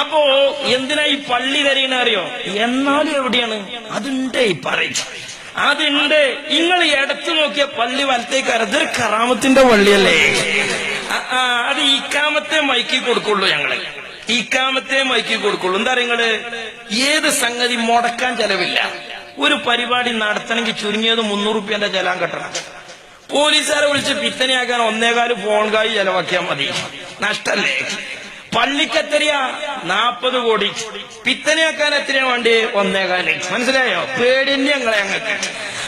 അപ്പോ എന്തിനാ ഈ പള്ളി അറിയോ? എന്നാലും എവിടെയാണ്? അതിന്റെ ഈ പറയും അതുണ്ട്. നിങ്ങൾ ഇടത്ത് നോക്കിയ പള്ളി വലത്തേക്ക് അതൊരു കറാമത്തിന്റെ പള്ളിയല്ലേ? അത് ഇക്കാമത്തെ മൈക്കി കൊടുക്കുള്ളൂ ഞങ്ങൾ. ഇക്കാമത്തെ മൈക്കി കൊടുക്കുള്ളൂ. എന്താ നിങ്ങൾ? ഏത് സംഗതി മുടക്കാൻ ചെലവില്ല. ഒരു പരിപാടി നടത്തണമെങ്കിൽ ചുരുങ്ങിയത് മുന്നൂറ് റുപ്യന്റെ ചെലാൻ കെട്ടണം. പോലീസുകാരെ വിളിച്ച് പിത്തനെയാക്കാൻ ഒന്നേകാൽ ഫോൺ കായി ചെലവാക്കിയാൽ മതി. നഷ്ടല്ലേ? പള്ളിക്കെത്തരിയാ നാപ്പത് കോടി. പിത്തനെയാക്കാൻ എത്രയാ വേണ്ടി? ഒന്നേകാൽ മനസ്സിലായോ? പേടിന്റെ ഞങ്ങളെ ഞങ്ങൾക്ക്.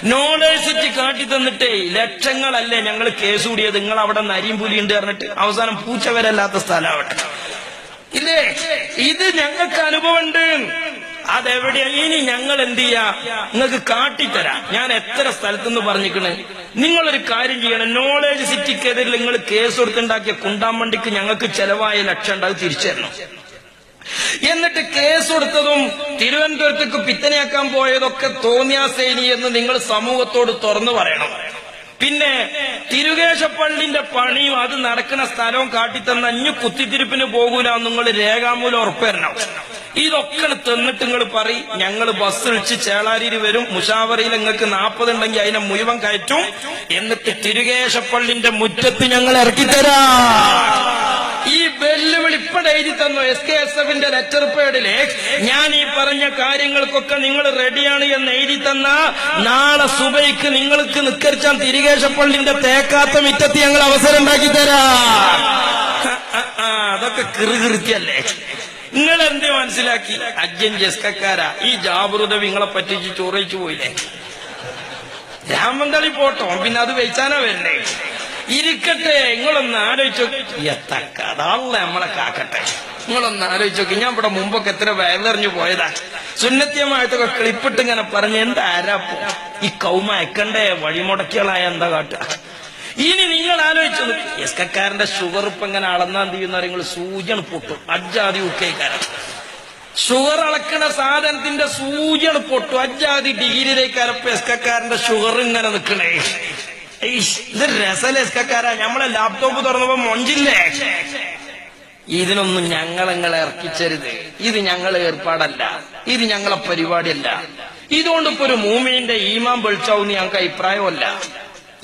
നോളേഴ്സിറ്റി കാട്ടി തന്നിട്ടേ ലക്ഷങ്ങളല്ലേ ഞങ്ങൾ കേസ് കൂടിയത്. നിങ്ങൾ അവിടെ നരിയും ഉണ്ട് പറഞ്ഞിട്ട് അവസാനം പൂച്ച വരല്ലാത്ത സ്ഥലം അവിടെ. ഇല്ലേ? ഇത് ഞങ്ങൾക്ക് അനുഭവമുണ്ട്. അതെവിടെയാ? ഇനി ഞങ്ങൾ എന്ത് ചെയ്യാ? നിങ്ങൾക്ക് കാട്ടിത്തരാ. ഞാൻ എത്ര സ്ഥലത്തുനിന്ന് പറഞ്ഞിക്കണ് നിങ്ങളൊരു കാര്യം ചെയ്യണം. നോളേജ് സിറ്റിക്കെതിരെ നിങ്ങൾ കേസ് കൊടുത്തുണ്ടാക്കിയ കുണ്ടാമണ്ടിക്ക് ഞങ്ങൾക്ക് ചെലവായ ലക്ഷം ഉണ്ടാവും അത് തിരിച്ചു എന്നിട്ട് കേസ് കൊടുത്തതും തിരുവനന്തപുരത്തേക്ക് പിത്തനയാക്കാൻ പോയതൊക്കെ തോന്നിയാസേനി എന്ന് നിങ്ങൾ സമൂഹത്തോട് തുറന്നു പറയണം. പിന്നെ തിരുകേശപ്പള്ളിന്റെ പണിയും അത് നടക്കുന്ന സ്ഥലവും കാട്ടിത്തന്ന അഞ്ഞു കുത്തിത്തിരിപ്പിന് പോകൂല നിങ്ങൾ രേഖാമൂലം ഉറപ്പുവരണം ഇതൊക്കെ തന്നിട്ട് നിങ്ങൾ പറയും ഞങ്ങൾ ബസ് വിളിച്ച് ചേളാരിയിൽ വരും മുഷാവറയിൽ നിങ്ങൾക്ക് നാൽപ്പത് ഉണ്ടെങ്കിൽ അതിനെ മുഴുവൻ കയറ്റും. എന്നിട്ട് തിരുകേശപ്പള്ളിന്റെ മുറ്റത്ത് ഞങ്ങൾ തരാ. ഈ വെല്ലുവിളി ഇപ്പടെ എഴുതി തന്നു എസ് കെ എസ് എഫിന്റെ ലെറ്റർ പേഡിൽ ഞാൻ ഈ പറഞ്ഞ കാര്യങ്ങൾക്കൊക്കെ നിങ്ങൾ റെഡിയാണ് എന്ന് എഴുതി തന്ന നാളെ സുബൈക്ക് നിങ്ങൾക്ക് നിക്കരിച്ചാൻ തിരികേശപ്പള്ളിന്റെ തേക്കാത്ത മിറ്റത്ത് ഞങ്ങൾ അവസരം ഉണ്ടാക്കി തരാ. അതൊക്കെ കിറുകിറുത്തിയല്ലേ നിങ്ങൾ എന്ത് മനസ്സിലാക്കി? അജ്ജൻ ജസ്കക്കാരാ. ഈ ജാബറുദവി നിങ്ങളെ പറ്റിച്ച് ചോറയിച്ചു പോയില്ലേ? രാമന്തളി പോട്ടോ. പിന്നെ അത് വെച്ചാനാ വരണേ ഇരിക്കട്ടെ നിങ്ങളൊന്ന് ആലോചിച്ചു എത്തക്കഥാളെ നമ്മളെ കാക്കട്ടെ. നിങ്ങളൊന്ന് ആലോചിച്ചോക്കി ഞാൻ ഇവിടെ മുമ്പൊക്കെ എത്ര വയലെറിഞ്ഞു പോയതാ. സുന്നത്യമായിട്ടൊക്കെ ക്ലിപ്പിട്ട് ഇങ്ങനെ പറഞ്ഞ് എന്താ ആരാ ഈ കൗമ എക്കണ്ടേ വഴിമുടക്കികളായ എന്താ കാട്ടുക? ഇനി നിങ്ങൾ ആലോചിച്ചു എസ്കക്കാരന്റെ ഷുഗർ ഇപ്പൊ ഇങ്ങനെ അളന്നാൻ തീയുന്ന നിങ്ങൾ സൂചന പൊട്ടും. അജ്ജാതി ഉക്കേക്കാരൻ ഷുഗർ അളക്കണ സാധനത്തിന്റെ സൂചന പൊട്ടു. അജാതി ഡിഗ്രിയിലേക്ക് അരപ്പ് എസ്കക്കാരന്റെ ഷുഗർ ഇങ്ങനെ നിൽക്കണേ ഇത് രസല എസ്കക്കാരാ. നമ്മളെ ലാപ്ടോപ്പ് തുറന്നപ്പോ മൊഞ്ചില്ലേ? ഇതിനൊന്നും ഞങ്ങൾ നിങ്ങളെ ഇറക്കിച്ചരുത്. ഇത് ഞങ്ങളെ ഏർപ്പാടല്ല. ഇത് ഞങ്ങളെ പരിപാടിയല്ല. ഇതുകൊണ്ട് ഇപ്പൊ ഒരു മൂമിന്റെ ഈമാൻ വെളിച്ചാവുന്ന ഞങ്ങൾക്ക് അഭിപ്രായമല്ല.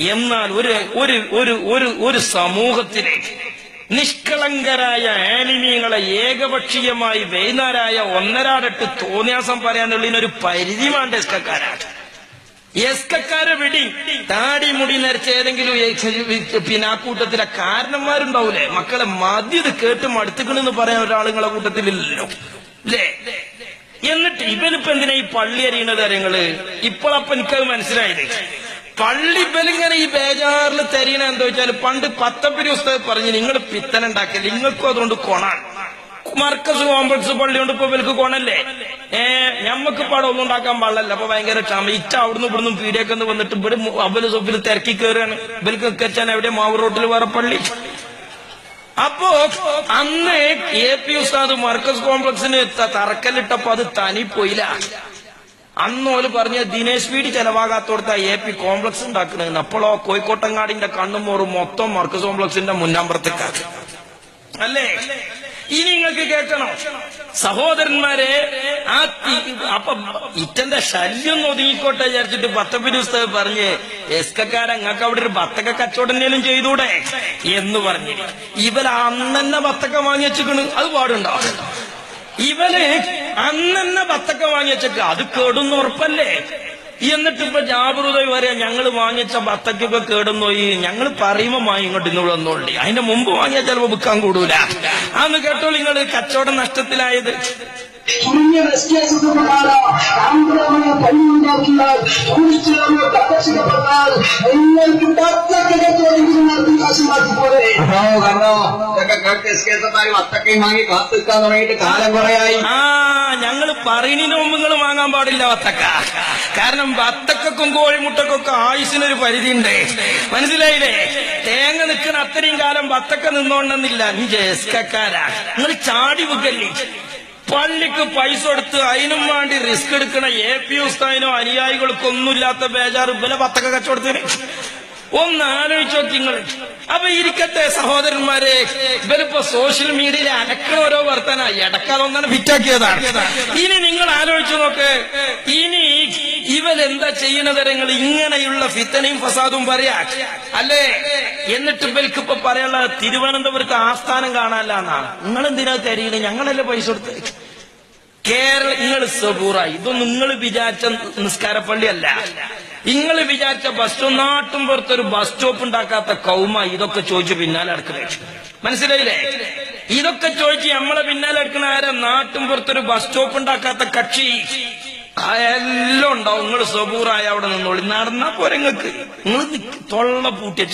എന്നാൽ ഒരു ഒരു ഒരു ഒരു ഒരു സമൂഹത്തിലേക്ക് നിഷ്കളങ്കരായ ആനിമീങ്ങളെ ഏകപക്ഷീയമായി വൈകുന്നേരായ ഒന്നരാടട്ട് തോന്നിയാസം പറയാനുള്ളതിനൊരു പരിധി വേണ്ട എസ്കക്കാരാണ്. എസ്കക്കാരെ വിടി താടി മുടി നരച്ച ഏതെങ്കിലും പിന്നെ ആ കൂട്ടത്തിലെ കാരണന്മാരുണ്ടാവൂലേ? മക്കളെ മതി ഇത് കേട്ട് മടുത്തുക്കണെന്ന് പറയാൻ ഒരാളുങ്ങളെ കൂട്ടത്തിലില്ലല്ലോ. അല്ലേ എന്നിട്ട് ഇവനിപ്പോ എന്തിനാ ഈ പള്ളി അറിയണത് കാര്യങ്ങൾ? ഇപ്പോഴപ്പനിക്കത് മനസ്സിലായത്. പള്ളി ഇവലിങ്ങനെ ഈ ബേജാറിൽ തരീണ എന്താ വെച്ചാൽ പണ്ട് പത്തപ്പിരി ഉസ്താദ് പറഞ്ഞു നിങ്ങൾ പിത്തനുണ്ടാക്കില്ല നിങ്ങൾക്കും അതുകൊണ്ട് കൊണാണ്. മർക്കസ് കോംപ്ലക്സ് പള്ളി കൊണ്ട് ഇപ്പൊ ഇവർക്ക് കൊണല്ലേ? ഏ ഞമ്മക്ക് പാടം ഒന്നും ഉണ്ടാക്കാൻ പാടില്ല അപ്പൊ ഭയങ്കര ക്ഷമ. ഇച്ച അവിടുന്ന് ഇവിടുന്ന് പീഡിയൊക്കെ വന്നിട്ട് ഇവിടെ അബൽ സൊബിൽ തിരക്കി കയറുകയാണ് ഇവർക്ക് കച്ചാൻ എവിടെ മാവ് റോട്ടിൽ വേറെ പള്ളി. അപ്പോ അന്ന് എ പി ഉസ്താദ് മർക്കസ് കോംപ്ലക്സിന് തറക്കല്ലിട്ടപ്പോ അത് തനി പോയില്ല അന്ന് ഓൽ പറഞ്ഞ ദിനേശ് വീടി ചെലവാകാത്തോടത്ത എ പി കോംപ്ലക്സ് ഉണ്ടാക്കണെന്ന് അപ്പോഴോ കോഴിക്കോട്ടങ്ങാടിന്റെ കണ്ണും മോറും മൊത്തം മർക്കസ് കോംപ്ലക്സിന്റെ മുന്നാമ്പുറത്തേക്കാക്കി അല്ലേ? ഇനി നിങ്ങൾക്ക് കേൾക്കണം. സഹോദരന്മാരെ ആ അപ്പൊ ഇറ്റന്റെ ശല്യം ഒതുങ്ങിക്കോട്ടെ വിചാരിച്ചിട്ട് പത്തപ്പിരി പുസ്തകം പറഞ്ഞ് എസ്കക്കാരൻ നിങ്ങൾക്ക് അവിടെ ഒരു ബത്തക്ക കച്ചവടം ചെയ്തൂടെ? എന്ന് പറഞ്ഞു. ഇവർ അന്നെ ബത്തക്ക വാങ്ങി വെച്ചിക്കണ്. അത് പാടുണ്ടോ? ഇവന് അന്നെ ബത്തക്ക വാങ്ങി വെച്ചേക്ക് അത് കേടുന്ന ഉറപ്പല്ലേ? എന്നിട്ട് ഇപ്പൊ വരെ ഞങ്ങൾ വാങ്ങിച്ച ബത്തക്കൊക്കെ കേടുന്നോയി ഞങ്ങൾ പറയുമ്പോ വാങ്ങി ഇങ്ങോട്ട് ഇന്ന് വന്നോണ്ടി അതിന്റെ മുമ്പ് വാങ്ങിയാൽ ചിലപ്പോ വിൽക്കാൻ കൂടൂല. അന്ന് കേട്ടോ നിങ്ങൾ കച്ചവടം നഷ്ടത്തിലായത്. ചുരുങ്ങിയ വ്യത്യാസത്തെ പ്രകാരം ആന്ധ്രമായ പണിയുണ്ടാക്കിയാൽ ടൂറിസ്റ്റുകളെ പ്രദർശിക്കപ്പെട്ടാൽ നിങ്ങൾക്ക് പത്തക്കെങ്കിലും നടത്തി കാശുമാക്കി പോലെ. കർണോ കർണോ ഇതൊക്കെ കേട്ട് എസ്കേസന്മാര് വത്തക്കയും വാങ്ങി കാത്തിക്കാൻ തുടങ്ങിയിട്ട് കാലം കുറയായി. ആ ഞങ്ങൾ പറയുന്നതിന് മുമ്പ് നിങ്ങൾ വാങ്ങാൻ പാടില്ല വത്തക്ക. കാരണം വത്തക്കും കോഴിമുട്ടക്കൊക്കെ ആയുസിനൊരു പരിധിയുണ്ട്. മനസ്സിലായില്ലേ? തേങ്ങ നിൽക്കുന്ന അത്രയും കാലം വത്തക്ക നിന്നോണ്ടെന്നില്ല നീ ജേസ്കക്കാരാ നിങ്ങൾ ചാടി വെക്കല്ലേ പള്ളിക്ക് പൈസ കൊടുത്ത് അതിനും വേണ്ടി റിസ്ക് എടുക്കണ എ പി ഉസ്താദിനോ അനുയായികൾക്കൊന്നുമില്ലാത്ത ബേജാറ്. ഇവലെ പത്തൊക്കെ കച്ചവടത്തിന്. ഒന്ന് ആലോചിച്ച് നോക്കി നിങ്ങൾ അപ്പൊ ഇരിക്കട്ടെ സഹോദരന്മാരെ. ഇവരിപ്പോ സോഷ്യൽ മീഡിയയിൽ അനക്കണ ഓരോ വർത്തന. ഇടക്കാതൊന്നാണ് ഫിറ്റാക്കിയതാണ് ഇനി നിങ്ങൾ ആലോചിച്ചു നോക്ക്. ഇനി ഇവരെന്താ ചെയ്യുന്നത് നിങ്ങൾ ഇങ്ങനെയുള്ള ഫിത്തനയും ഫസാദും പറയാ. അല്ലേ? എന്നിട്ട് ഇവർക്ക് ഇപ്പൊ പറയാനുള്ള തിരുവനന്തപുരത്ത് ആസ്ഥാനം കാണാനാണ് നിങ്ങൾ എന്തിനാ തരീണ് ഞങ്ങളല്ലേ പൈസ കൊടുത്ത് കേരള നിങ്ങൾ സബൂറായി ഇതൊന്നും നിങ്ങൾ വിചാരിച്ച നിസ്കാരപ്പള്ളിയല്ല. നിങ്ങൾ വിചാരിച്ച ബസ് സ്റ്റോപ്പ് നാട്ടും പുറത്തൊരു ബസ് സ്റ്റോപ്പ് ഉണ്ടാക്കാത്ത കൗമ. ഇതൊക്കെ ചോദിച്ചു പിന്നാലെ അടുക്കണ മനസ്സിലായില്ലേ? ഇതൊക്കെ ചോദിച്ച് നമ്മളെ പിന്നാലെ എടുക്കണ ആരാ? നാട്ടും പുറത്തൊരു ബസ് സ്റ്റോപ്പ് ഉണ്ടാക്കാത്ത കക്ഷി. എല്ലാം ഉണ്ടാവും. നിങ്ങൾ സബൂറായ അവിടെ നിന്നോളി നടന്നാ പോരങ്ങൾക്ക് നിങ്ങൾ തൊള്ള പൂട്ടി